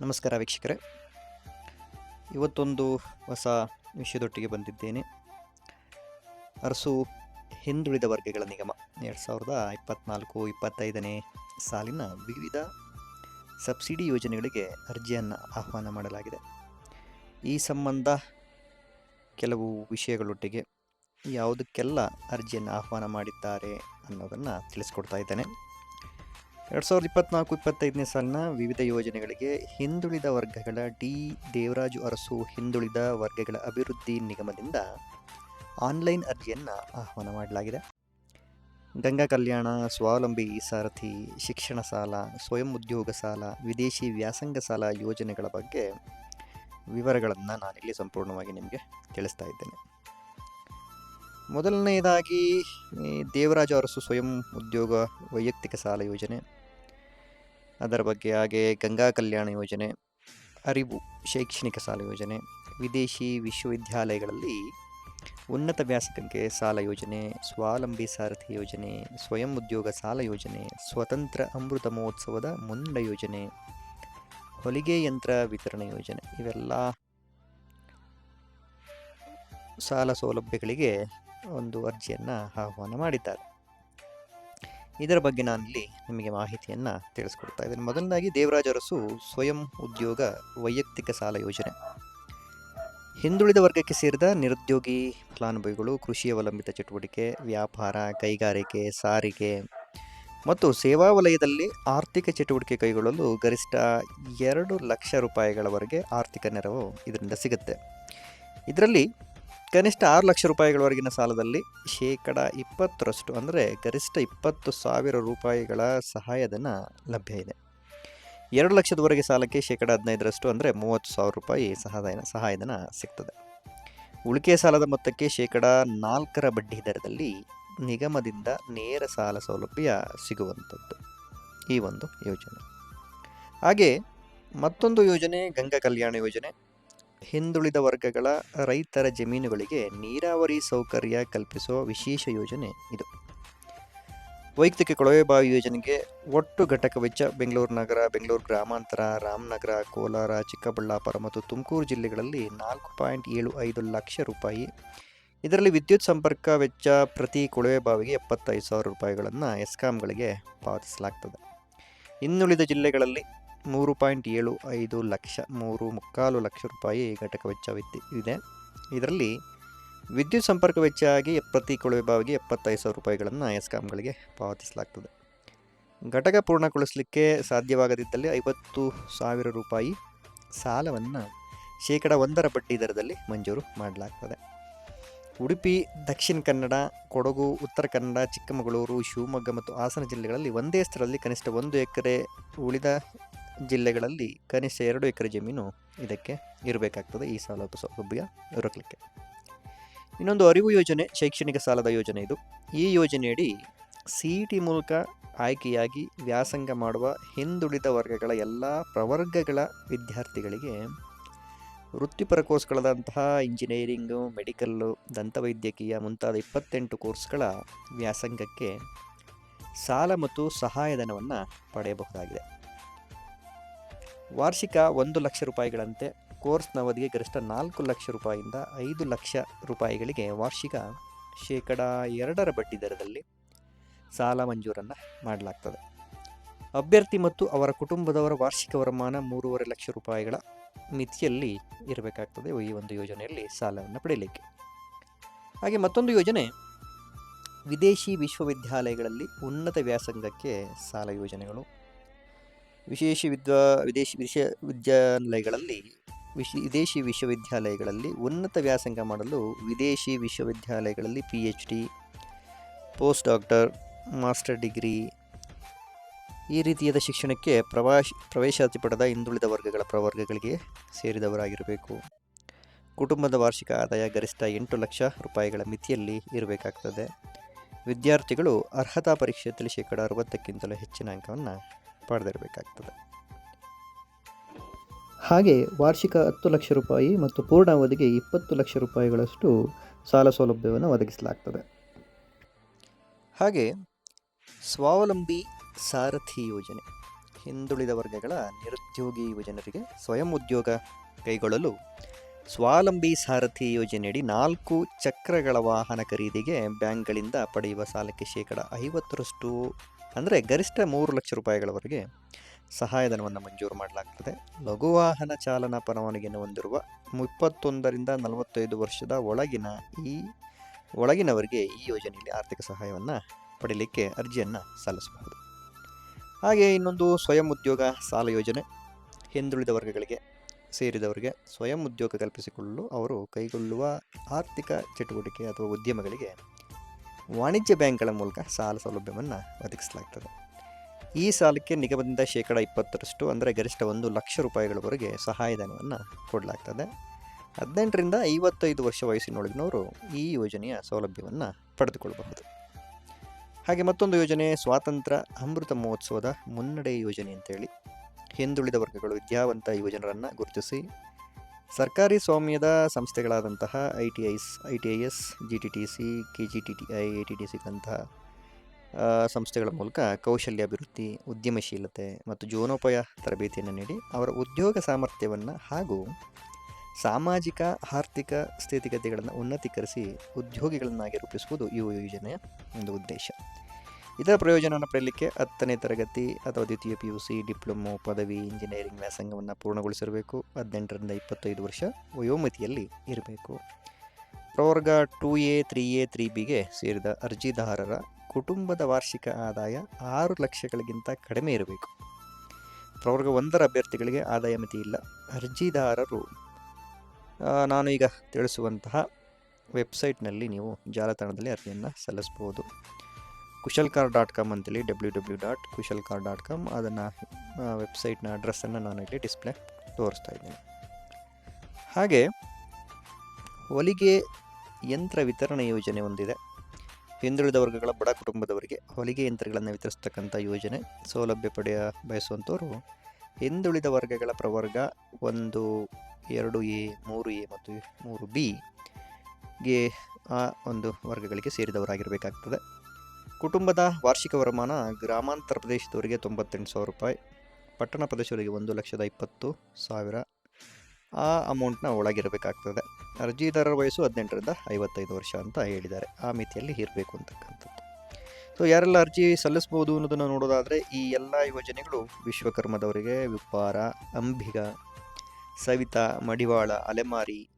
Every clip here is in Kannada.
ನಮಸ್ಕಾರ ವೀಕ್ಷಕರೇ. ಇವತ್ತೊಂದು ಹೊಸ ವಿಷಯದೊಟ್ಟಿಗೆ ಬಂದಿದ್ದೇನೆ. ಅರಸು ಹಿಂದುಳಿದ ವರ್ಗಗಳ ನಿಗಮ. ಎರಡು ಸಾವಿರದ ಇಪ್ಪತ್ತ್ನಾಲ್ಕು ಇಪ್ಪತ್ತೈದನೇ ಸಾಲಿನ ವಿವಿಧ ಸಬ್ಸಿಡಿ ಯೋಜನೆಗಳಿಗೆ ಅರ್ಜಿಯನ್ನು ಆಹ್ವಾನ ಮಾಡಲಾಗಿದೆ. ಈ ಸಂಬಂಧ ಕೆಲವು ವಿಷಯಗಳೊಟ್ಟಿಗೆ ಯಾವುದಕ್ಕೆಲ್ಲ ಅರ್ಜಿಯನ್ನು ಆಹ್ವಾನ ಮಾಡಿದ್ದಾರೆ ಅನ್ನೋದನ್ನು ತಿಳಿಸ್ಕೊಡ್ತಾ ಇದ್ದೇನೆ. ಎರಡು ಸಾವಿರದ ಇಪ್ಪತ್ನಾಲ್ಕು, ಇಪ್ಪತ್ತೈದನೇ ಸಾಲಿನ ವಿವಿಧ ಯೋಜನೆಗಳಿಗೆ ಹಿಂದುಳಿದ ವರ್ಗಗಳ ಡಿ. ದೇವರಾಜು ಅರಸು ಹಿಂದುಳಿದ ವರ್ಗಗಳ ಅಭಿವೃದ್ಧಿ ನಿಗಮದಿಂದ ಆನ್ಲೈನ್ ಅರ್ಜಿಯನ್ನು ಆಹ್ವಾನ ಮಾಡಲಾಗಿದೆ. ಗಂಗಾ ಕಲ್ಯಾಣ, ಸ್ವಾವಲಂಬಿ, ಸಾರಥಿ, ಶಿಕ್ಷಣ ಸಾಲ, ಸ್ವಯಂ ಉದ್ಯೋಗ ಸಾಲ, ವಿದೇಶಿ ವ್ಯಾಸಂಗ ಸಾಲ ಯೋಜನೆಗಳ ಬಗ್ಗೆ ವಿವರಗಳನ್ನು ನಾನಿಲ್ಲಿ ಸಂಪೂರ್ಣವಾಗಿ ನಿಮಗೆ ತಿಳಿಸ್ತಾ ಇದ್ದೇನೆ. ಮೊದಲನೆಯದಾಗಿ ದೇವರಾಜ ಅರಸು ಸ್ವಯಂ ಉದ್ಯೋಗ ವೈಯಕ್ತಿಕ ಸಾಲ ಯೋಜನೆ. ಅದರ ಬಗ್ಗೆ ಹಾಗೆ ಗಂಗಾ ಕಲ್ಯಾಣ ಯೋಜನೆ ಅರಿವು ಶೈಕ್ಷಣಿಕ ಸಾಲ ಯೋಜನೆ, ವಿದೇಶಿ ವಿಶ್ವವಿದ್ಯಾಲಯಗಳಲ್ಲಿ ಉನ್ನತ ವ್ಯಾಸಂಗಕ್ಕೆ ಸಾಲ ಯೋಜನೆ, ಸ್ವಾವಲಂಬಿ ಸಾರಥಿ ಯೋಜನೆ, ಸ್ವಯಂ ಉದ್ಯೋಗ ಸಾಲ ಯೋಜನೆ, ಸ್ವತಂತ್ರ ಅಮೃತ ಮಹೋತ್ಸವದ ಮುಂಡ ಯೋಜನೆ, ಹೊಲಿಗೆ ಯಂತ್ರ ವಿತರಣೆ ಯೋಜನೆ ಇವೆಲ್ಲ ಸಾಲ ಸೌಲಭ್ಯಗಳಿಗೆ ಒಂದು ಅರ್ಜಿಯನ್ನು ಆಹ್ವಾನ ಮಾಡಿದ್ದಾರೆ. ಇದರ ಬಗ್ಗೆ ನಾನಿಲ್ಲಿ ನಿಮಗೆ ಮಾಹಿತಿಯನ್ನು ತಿಳಿಸ್ಕೊಡ್ತಾ ಇದ್ದೇನೆ. ಮೊದಲನೇದಾಗಿ ದೇವರಾಜ ಅರಸು ಸ್ವಯಂ ಉದ್ಯೋಗ ವೈಯಕ್ತಿಕ ಸಾಲ ಯೋಜನೆ. ಹಿಂದುಳಿದ ವರ್ಗಕ್ಕೆ ಸೇರಿದ ನಿರುದ್ಯೋಗಿ ಫಲಾನುಭವಿಗಳು, ಕೃಷಿ ಅವಲಂಬಿತ ಚಟುವಟಿಕೆ, ವ್ಯಾಪಾರ, ಕೈಗಾರಿಕೆ, ಸಾರಿಗೆ ಮತ್ತು ಸೇವಾ ವಲಯದಲ್ಲಿ ಆರ್ಥಿಕ ಚಟುವಟಿಕೆ ಕೈಗೊಳ್ಳಲು ಗರಿಷ್ಠ ಎರಡು ಲಕ್ಷ ರೂಪಾಯಿಗಳವರೆಗೆ ಆರ್ಥಿಕ ನೆರವು ಇದರಿಂದ ಸಿಗುತ್ತೆ. ಇದರಲ್ಲಿ ಕನಿಷ್ಠ ಆರು ಲಕ್ಷ ರೂಪಾಯಿಗಳವರೆಗಿನ ಸಾಲದಲ್ಲಿ ಶೇಕಡ ಇಪ್ಪತ್ತರಷ್ಟು ಅಂದರೆ ಗರಿಷ್ಠ ಇಪ್ಪತ್ತು ಸಾವಿರ ರೂಪಾಯಿಗಳ ಸಹಾಯಧನ ಲಭ್ಯ ಇದೆ. ಎರಡು ಲಕ್ಷದವರೆಗೆ ಸಾಲಕ್ಕೆ ಶೇಕಡ ಹದಿನೈದರಷ್ಟು ಅಂದರೆ ಮೂವತ್ತು ಸಾವಿರ ರೂಪಾಯಿ ಸಹಾಯಧನ ಸಹಾಯಧನ ಸಿಗ್ತದೆ. ಉಳಿಕೆ ಸಾಲದ ಮೊತ್ತಕ್ಕೆ ಶೇಕಡ ನಾಲ್ಕರ ಬಡ್ಡಿ ದರದಲ್ಲಿ ನಿಗಮದಿಂದ ನೇರ ಸಾಲ ಸೌಲಭ್ಯ ಸಿಗುವಂಥದ್ದು. ಈ ಒಂದು ಯೋಜನೆ. ಹಾಗೆ ಮತ್ತೊಂದು ಯೋಜನೆ, ಗಂಗಾ ಕಲ್ಯಾಣ ಯೋಜನೆ. ಹಿಂದುಳಿದ ವರ್ಗಗಳ ರೈತರ ಜಮೀನುಗಳಿಗೆ ನೀರಾವರಿ ಸೌಕರ್ಯ ಕಲ್ಪಿಸುವ ವಿಶೇಷ ಯೋಜನೆ ಇದು. ವೈಯಕ್ತಿಕ ಕೊಳವೆ ಬಾವಿ ಯೋಜನೆಗೆ ಒಟ್ಟು ಘಟಕ ವೆಚ್ಚ ಬೆಂಗಳೂರು ನಗರ, ಬೆಂಗಳೂರು ಗ್ರಾಮಾಂತರ, ರಾಮನಗರ, ಕೋಲಾರ, ಚಿಕ್ಕಬಳ್ಳಾಪುರ ಮತ್ತು ತುಮಕೂರು ಜಿಲ್ಲೆಗಳಲ್ಲಿ ನಾಲ್ಕು ಪಾಯಿಂಟ್ ಏಳು ಐದು ಲಕ್ಷ ರೂಪಾಯಿ. ಇದರಲ್ಲಿ ವಿದ್ಯುತ್ ಸಂಪರ್ಕ ವೆಚ್ಚ ಪ್ರತಿ ಕೊಳವೆ ಬಾವಿಗೆ ಎಪ್ಪತ್ತೈದು ಸಾವಿರ ರೂಪಾಯಿಗಳನ್ನು ಎಸ್ಕಾಂಗಳಿಗೆ ಪಾವತಿಸಲಾಗ್ತದೆ. ಇನ್ನುಳಿದ ಜಿಲ್ಲೆಗಳಲ್ಲಿ ಮೂರು ಪಾಯಿಂಟ್ ಏಳು ಐದು ಲಕ್ಷ, ಮೂರು ಮುಕ್ಕಾಲು ಲಕ್ಷ ರೂಪಾಯಿ ಘಟಕ ವೆಚ್ಚವಿದ್ದು ಇದೆ. ಇದರಲ್ಲಿ ವಿದ್ಯುತ್ ಸಂಪರ್ಕ ವೆಚ್ಚ ಆಗಿ ಪ್ರತಿ ಕೊಳವೆ ಬಾವಿಗೆ ಎಪ್ಪತ್ತೈದು ಸಾವಿರ ರೂಪಾಯಿಗಳನ್ನು ಎಸ್ಕಾಮ್ಗಳಿಗೆ ಪಾವತಿಸಲಾಗ್ತದೆ. ಘಟಕ ಪೂರ್ಣಗೊಳಿಸಲಿಕ್ಕೆ ಸಾಧ್ಯವಾಗದಿದ್ದಲ್ಲಿ ಐವತ್ತು ಸಾವಿರ ರೂಪಾಯಿ ಸಾಲವನ್ನು ಶೇಕಡ ಒಂದರ ಬಡ್ಡಿ ದರದಲ್ಲಿ ಮಂಜೂರು ಮಾಡಲಾಗ್ತದೆ. ಉಡುಪಿ, ದಕ್ಷಿಣ ಕನ್ನಡ, ಕೊಡಗು, ಉತ್ತರ ಕನ್ನಡ, ಚಿಕ್ಕಮಗಳೂರು, ಶಿವಮೊಗ್ಗ ಮತ್ತು ಹಾಸನ ಜಿಲ್ಲೆಗಳಲ್ಲಿ ಒಂದೇ ಸ್ಥಳದಲ್ಲಿ ಕನಿಷ್ಠ ಒಂದು ಎಕರೆ ಉಳಿದ ಜಿಲ್ಲೆಗಳಲ್ಲಿ ಕನಿಷ್ಠ ಎರಡು ಎಕರೆ ಜಮೀನು ಇದಕ್ಕೆ ಇರಬೇಕಾಗ್ತದೆ. ಈ ಸಾಲ ಸೌಲಭ್ಯ ದೊರಕಲಿಕ್ಕೆ. ಇನ್ನೊಂದು ಅರಿವು ಯೋಜನೆ, ಶೈಕ್ಷಣಿಕ ಸಾಲದ ಯೋಜನೆ ಇದು. ಈ ಯೋಜನೆಯಡಿ ಸಿ ಇ ಟಿ ಮೂಲಕ ಆಯ್ಕೆಯಾಗಿ ವ್ಯಾಸಂಗ ಮಾಡುವ ಹಿಂದುಳಿದ ವರ್ಗಗಳ ಎಲ್ಲ ಪ್ರವರ್ಗಗಳ ವಿದ್ಯಾರ್ಥಿಗಳಿಗೆ ವೃತ್ತಿಪರ ಕೋರ್ಸ್ಗಳಾದಂತಹ ಇಂಜಿನಿಯರಿಂಗು, ಮೆಡಿಕಲ್ಲು, ದಂತವೈದ್ಯಕೀಯ ಮುಂತಾದ ಇಪ್ಪತ್ತೆಂಟು ಕೋರ್ಸ್ಗಳ ವ್ಯಾಸಂಗಕ್ಕೆ ಸಾಲ ಮತ್ತು ಸಹಾಯಧನವನ್ನು ಪಡೆಯಬಹುದಾಗಿದೆ. ವಾರ್ಷಿಕ ಒಂದು ಲಕ್ಷ ರೂಪಾಯಿಗಳಂತೆ ಕೋರ್ಸ್ನ ಅವಧಿಗೆ ಗರಿಷ್ಠ ನಾಲ್ಕು ಲಕ್ಷ ರೂಪಾಯಿಯಿಂದ ಐದು ಲಕ್ಷ ರೂಪಾಯಿಗಳಿಗೆ ವಾರ್ಷಿಕ ಶೇಕಡ ಎರಡರ ಬಡ್ಡಿ ದರದಲ್ಲಿ ಸಾಲ ಮಂಜೂರನ್ನು ಮಾಡಲಾಗ್ತದೆ. ಅಭ್ಯರ್ಥಿ ಮತ್ತು ಅವರ ಕುಟುಂಬದವರ ವಾರ್ಷಿಕ ವರಮಾನ ಮೂರುವರೆ ಲಕ್ಷ ರೂಪಾಯಿಗಳ ಮಿತಿಯಲ್ಲಿ ಇರಬೇಕಾಗ್ತದೆ ಈ ಒಂದು ಯೋಜನೆಯಲ್ಲಿ ಸಾಲವನ್ನು ಪಡೆಯಲಿಕ್ಕೆ. ಹಾಗೆ ಮತ್ತೊಂದು ಯೋಜನೆ, ವಿದೇಶಿ ವಿಶ್ವವಿದ್ಯಾಲಯಗಳಲ್ಲಿ ಉನ್ನತ ವ್ಯಾಸಂಗಕ್ಕೆ ಸಾಲ ಯೋಜನೆಗಳು ವಿಶೇಷ ವಿದ್ವಾ, ವಿದೇಶಿ ವಿಶ್ವವಿದ್ಯಾನಿಲಯಗಳಲ್ಲಿ ವಿಶ್, ವಿದೇಶಿ ವಿಶ್ವವಿದ್ಯಾಲಯಗಳಲ್ಲಿ ಉನ್ನತ ವ್ಯಾಸಂಗ ಮಾಡಲು ವಿದೇಶಿ ವಿಶ್ವವಿದ್ಯಾಲಯಗಳಲ್ಲಿ P H D post doctor, master degree. ಈ ರೀತಿಯಾದ ಶಿಕ್ಷಣಕ್ಕೆ ಪ್ರವಾಶ, ಪ್ರವೇಶಾತಿ ಪಡೆದ ಹಿಂದುಳಿದ ವರ್ಗಗಳ ಪ್ರವರ್ಗಗಳಿಗೆ ಸೇರಿದವರಾಗಿರಬೇಕು. ಕುಟುಂಬದ ವಾರ್ಷಿಕ ಆದಾಯ ಗರಿಷ್ಠ ಎಂಟು ಲಕ್ಷ ರೂಪಾಯಿಗಳ ಮಿತಿಯಲ್ಲಿ ಇರಬೇಕಾಗ್ತದೆ. ವಿದ್ಯಾರ್ಥಿಗಳು ಅರ್ಹತಾ ಪರೀಕ್ಷೆಯಲ್ಲಿ ಶೇಕಡ ಅರವತ್ತಕ್ಕಿಂತಲೂ ಹೆಚ್ಚಿನ ಅಂಕವನ್ನು ಪಡೆದಿರಬೇಕಾಗ್ತದೆ ಹಾಗೆ ವಾರ್ಷಿಕ ಹತ್ತು ಲಕ್ಷ ರೂಪಾಯಿ ಮತ್ತು ಪೂರ್ಣಾವಧಿಗೆ ಇಪ್ಪತ್ತು ಲಕ್ಷ ರೂಪಾಯಿಗಳಷ್ಟು ಸಾಲ ಸೌಲಭ್ಯವನ್ನು ಒದಗಿಸಲಾಗ್ತದೆ. ಹಾಗೆ ಸ್ವಾವಲಂಬಿ ಸಾರಥಿ ಯೋಜನೆ ಹಿಂದುಳಿದ ವರ್ಗಗಳ ನಿರುದ್ಯೋಗಿ ಯುವಜನರಿಗೆ ಸ್ವಯಂ ಉದ್ಯೋಗ ಕೈಗೊಳ್ಳಲು ಸ್ವಾವಲಂಬಿ ಸಾರಥಿ ಯೋಜನೆಯಡಿ ನಾಲ್ಕು ಚಕ್ರಗಳ ವಾಹನ ಖರೀದಿಗೆ ಬ್ಯಾಂಕ್ಗಳಿಂದ ಪಡೆಯುವ ಸಾಲಕ್ಕೆ ಶೇಕಡ ಐವತ್ತರಷ್ಟು ಅಂದರೆ ಗರಿಷ್ಠ ಮೂರು ಲಕ್ಷ ರೂಪಾಯಿಗಳವರೆಗೆ ಸಹಾಯಧನವನ್ನು ಮಂಜೂರು ಮಾಡಲಾಗ್ತದೆ. ಲಘು ವಾಹನ ಚಾಲನಾ ಪರವಾನಗಿಯನ್ನು ಹೊಂದಿರುವ ಇಪ್ಪತ್ತೊಂದರಿಂದ ನಲವತ್ತೈದು ವರ್ಷದ ಒಳಗಿನ ಈ ಒಳಗಿನವರಿಗೆ ಈ ಯೋಜನೆಯಲ್ಲಿ ಆರ್ಥಿಕ ಸಹಾಯವನ್ನು ಪಡೀಲಿಕ್ಕೆ ಅರ್ಜಿಯನ್ನು ಸಲ್ಲಿಸಬಹುದು. ಹಾಗೆ ಇನ್ನೊಂದು ಸ್ವಯಂ ಉದ್ಯೋಗ ಸಾಲ ಯೋಜನೆ ಹಿಂದುಳಿದ ವರ್ಗಗಳಿಗೆ ಸೇರಿದವರಿಗೆ ಸ್ವಯಂ ಉದ್ಯೋಗ ಕಲ್ಪಿಸಿಕೊಳ್ಳಲು ಅವರು ಕೈಗೊಳ್ಳುವ ಆರ್ಥಿಕ ಚಟುವಟಿಕೆ ಅಥವಾ ಉದ್ಯಮಗಳಿಗೆ ವಾಣಿಜ್ಯ ಬ್ಯಾಂಕ್ಗಳ ಮೂಲಕ ಸಾಲ ಸೌಲಭ್ಯವನ್ನು ಒದಗಿಸಲಾಗ್ತದೆ. ಈ ಸಾಲಕ್ಕೆ ನಿಗಮದಿಂದ ಶೇಕಡ ಇಪ್ಪತ್ತರಷ್ಟು, ಅಂದರೆ ಗರಿಷ್ಠ ಒಂದು ಲಕ್ಷ ರೂಪಾಯಿಗಳವರೆಗೆ ಸಹಾಯಧನವನ್ನು ಕೊಡಲಾಗ್ತದೆ. ಹದಿನೆಂಟರಿಂದ ಐವತ್ತೈದು ವರ್ಷ ವಯಸ್ಸಿನೊಳಗಿನವರು ಈ ಯೋಜನೆಯ ಸೌಲಭ್ಯವನ್ನು ಪಡೆದುಕೊಳ್ಳಬಹುದು. ಹಾಗೆ ಮತ್ತೊಂದು ಯೋಜನೆ, ಸ್ವಾತಂತ್ರ್ಯ ಅಮೃತ ಮಹೋತ್ಸವದ ಮುನ್ನಡೆ ಯೋಜನೆ ಅಂತೇಳಿ. ಹಿಂದುಳಿದ ವರ್ಗಗಳು ವಿದ್ಯಾವಂತ ಯುವಜನರನ್ನು ಗುರುತಿಸಿ ಸರ್ಕಾರಿ ಸ್ವಾಮ್ಯದ ಸಂಸ್ಥೆಗಳಾದಂತಹ I T I's, I T I S, G T T C, K G T T I I T T ಸಿಗಂತಹ ಸಂಸ್ಥೆಗಳ ಮೂಲಕ ಕೌಶಲ್ಯಾಭಿವೃದ್ಧಿ, ಉದ್ಯಮಶೀಲತೆ ಮತ್ತು ಜೀವನೋಪಾಯ ತರಬೇತಿಯನ್ನು ನೀಡಿ ಅವರ ಉದ್ಯೋಗ ಸಾಮರ್ಥ್ಯವನ್ನು ಹಾಗೂ ಸಾಮಾಜಿಕ, ಆರ್ಥಿಕ ಸ್ಥಿತಿಗತಿಗಳನ್ನು ಉನ್ನತೀಕರಿಸಿ ಉದ್ಯೋಗಿಗಳನ್ನಾಗಿ ರೂಪಿಸುವುದು ಈ ಯೋಜನೆಯ ಒಂದು ಉದ್ದೇಶ. ಇದರ ಪ್ರಯೋಜನವನ್ನು ಪಡೆಯಲಿಕ್ಕೆ ಹತ್ತನೇ ತರಗತಿ ಅಥವಾ ದ್ವಿತೀಯ ಪಿ ಯು ಸಿ ಡಿಪ್ಲೊಮೊ, ಪದವಿ ಇಂಜಿನಿಯರಿಂಗ್ ವ್ಯಾಸಂಗವನ್ನು ಪೂರ್ಣಗೊಳಿಸಿರಬೇಕು. ಹದಿನೆಂಟರಿಂದ ಇಪ್ಪತ್ತೈದು ವರ್ಷ ವಯೋಮಿತಿಯಲ್ಲಿ ಇರಬೇಕು. ಪ್ರವರ್ಗ two A three A three ಬಿಗೆ ಸೇರಿದ ಅರ್ಜಿದಾರರ ಕುಟುಂಬದ ವಾರ್ಷಿಕ ಆದಾಯ ಆರು ಲಕ್ಷಗಳಿಗಿಂತ ಕಡಿಮೆ ಇರಬೇಕು. ಪ್ರವರ್ಗ ಒಂದರ ಅಭ್ಯರ್ಥಿಗಳಿಗೆ ಆದಾಯ ಮಿತಿ ಇಲ್ಲ. ಅರ್ಜಿದಾರರು ನಾನು ಈಗ ತಿಳಿಸುವಂತಹ ವೆಬ್ಸೈಟ್ನಲ್ಲಿ ನೀವು ಜಾಲತಾಣದಲ್ಲಿ ಅರ್ಜಿಯನ್ನು ಸಲ್ಲಿಸ್ಬೋದು ಕುಶಲ್ಕಾರ್ ಡಾಟ್ ಕಾಮ್ ಅಂತೇಳಿ, W W dot Kushalkar dot com ಅದನ್ನು ವೆಬ್ಸೈಟ್ನ ಅಡ್ರೆಸ್ಸನ್ನು ನಾನು ಇಲ್ಲಿ ಡಿಸ್ಪ್ಲೇ ತೋರಿಸ್ತಾ ಇದ್ದೀನಿ. ಹಾಗೆ, ಹೊಲಿಗೆ ಯಂತ್ರ ವಿತರಣೆ ಯೋಜನೆ ಒಂದಿದೆ. ಹಿಂದುಳಿದ ವರ್ಗಗಳ ಬಡ ಕುಟುಂಬದವರಿಗೆ ಹೊಲಿಗೆ ಯಂತ್ರಗಳನ್ನು ವಿತರಿಸ್ತಕ್ಕಂಥ ಯೋಜನೆ ಸೌಲಭ್ಯ ಪಡೆಯ ಬಯಸುವಂಥವರು ಹಿಂದುಳಿದ ವರ್ಗಗಳ ಪ್ರವರ್ಗ ಒಂದು, ಎರಡು ಎ, ಮೂರು ಎ ಮತ್ತು ಮೂರು ಬಿಗೆ ಆ ಒಂದು ವರ್ಗಗಳಿಗೆ ಸೇರಿದವರಾಗಿರಬೇಕಾಗ್ತದೆ. ಕುಟುಂಬದ ವಾರ್ಷಿಕ ವರಮಾನ ಗ್ರಾಮಾಂತರ ಪ್ರದೇಶದವರಿಗೆ ತೊಂಬತ್ತೆಂಟು ಸಾವಿರ ರೂಪಾಯಿ, ಪಟ್ಟಣ ಪ್ರದೇಶದವರಿಗೆ ಒಂದು ಲಕ್ಷದ ಇಪ್ಪತ್ತು ಸಾವಿರ. ಆ ಅಮೌಂಟ್ನ ಒಳಗಿರಬೇಕಾಗ್ತದೆ. ಅರ್ಜಿದಾರರ ವಯಸ್ಸು ಹದಿನೆಂಟರಿಂದ ಐವತ್ತೈದು ವರ್ಷ ಅಂತ ಹೇಳಿದ್ದಾರೆ. ಆ ಮಿತಿಯಲ್ಲಿ ಇರಬೇಕು ಅಂತಕ್ಕಂಥದ್ದು. ಸೊ ಯಾರೆಲ್ಲ ಅರ್ಜಿ ಸಲ್ಲಿಸ್ಬೋದು ಅನ್ನೋದನ್ನು ನೋಡೋದಾದರೆ, ಈ ಎಲ್ಲ ಯೋಜನೆಗಳು ವಿಶ್ವಕರ್ಮದವರಿಗೆ ವಿಪ್ಪಾರ ಅಂಬಿಗ, ಸವಿತಾ, ಮಡಿವಾಳ, ಅಲೆಮಾರಿ,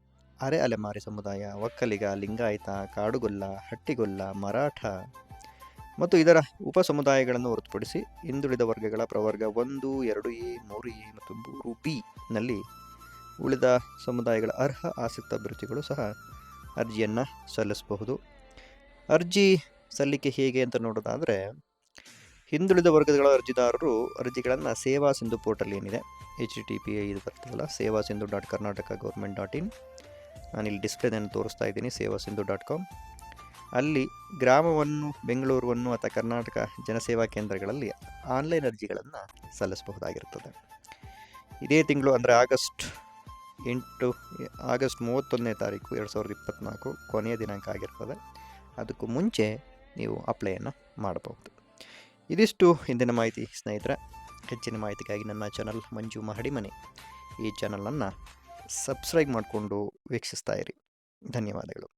ಅರೆ ಅಲೆಮಾರಿ ಸಮುದಾಯ, ಒಕ್ಕಲಿಗ, ಲಿಂಗಾಯತ, ಕಾಡುಗೊಲ್ಲ, ಹಟ್ಟಿಗೊಲ್ಲ, ಮರಾಠ ಮತ್ತು ಇದರ ಉಪ ಸಮುದಾಯಗಳನ್ನು ಹೊರತುಪಡಿಸಿ ಹಿಂದುಳಿದ ವರ್ಗಗಳ ಪ್ರವರ್ಗ ಒಂದು, ಎರಡು ಎ, ಮೂರು ಎ ಮತ್ತು ಮೂರು ಬಿ ನಲ್ಲಿ ಉಳಿದ ಸಮುದಾಯಗಳ ಅರ್ಹ ಆಸಕ್ತ ಅಭ್ಯರ್ಥಿಗಳು ಸಹ ಅರ್ಜಿಯನ್ನು ಸಲ್ಲಿಸಬಹುದು. ಅರ್ಜಿ ಸಲ್ಲಿಕೆ ಹೇಗೆ ಅಂತ ನೋಡೋದಾದರೆ, ಹಿಂದುಳಿದ ವರ್ಗಗಳ ಅರ್ಜಿದಾರರು ಅರ್ಜಿಗಳನ್ನು ಸೇವಾ ಸಿಂಧು ಪೋರ್ಟಲ್ ಏನಿದೆ ಎಚ್ ಟಿ ಪಿ ಐ ಇದು ಬರ್ತದಲ್ಲ, Seva Sindhu dot Karnataka government dot in. ನಾನಿಲ್ಲಿ ಡಿಸ್ಪ್ಲೇದನ್ನು ತೋರಿಸ್ತಾ ಇದ್ದೀನಿ, ಸೇವಾ ಸಿಂಧು ಡಾಟ್ ಕಾಮ್. ಅಲ್ಲಿ ಗ್ರಾಮವನ್ನು ಬೆಂಗಳೂರನ್ನು ಅಥವಾ ಕರ್ನಾಟಕ ಜನಸೇವಾ ಕೇಂದ್ರಗಳಲ್ಲಿ ಆನ್ಲೈನ್ ಅರ್ಜಿಗಳನ್ನು ಸಲ್ಲಿಸಬಹುದಾಗಿರುತ್ತದೆ. ಇದೇ ತಿಂಗಳು ಅಂದರೆ ಆಗಸ್ಟ್ ಎಂಟು, ಆಗಸ್ಟ್ ಮೂವತ್ತೊಂದನೇ ತಾರೀಕು ಎರಡು ಸಾವಿರದ ಇಪ್ಪತ್ತ್ನಾಲ್ಕು ಕೊನೆಯ ದಿನಾಂಕ ಆಗಿರ್ತದೆ. ಅದಕ್ಕೂ ಮುಂಚೆ ನೀವು ಅಪ್ಲೈಯನ್ನು ಮಾಡಬಹುದು. ಇದಿಷ್ಟು ಇಂದಿನ ಮಾಹಿತಿ ಸ್ನೇಹಿತರೆ. ಹೆಚ್ಚಿನ ಮಾಹಿತಿಗಾಗಿ ನನ್ನ ಚಾನಲ್ ಮಂಜು ಮಹಡಿಮನೆ. ಈ ಚಾನಲನ್ನು ಸಬ್ಸ್ಕ್ರೈಬ್ ಮಾಡಿಕೊಂಡು ವೀಕ್ಷಿಸ್ತಾ ಇರಿ. ಧನ್ಯವಾದಗಳು.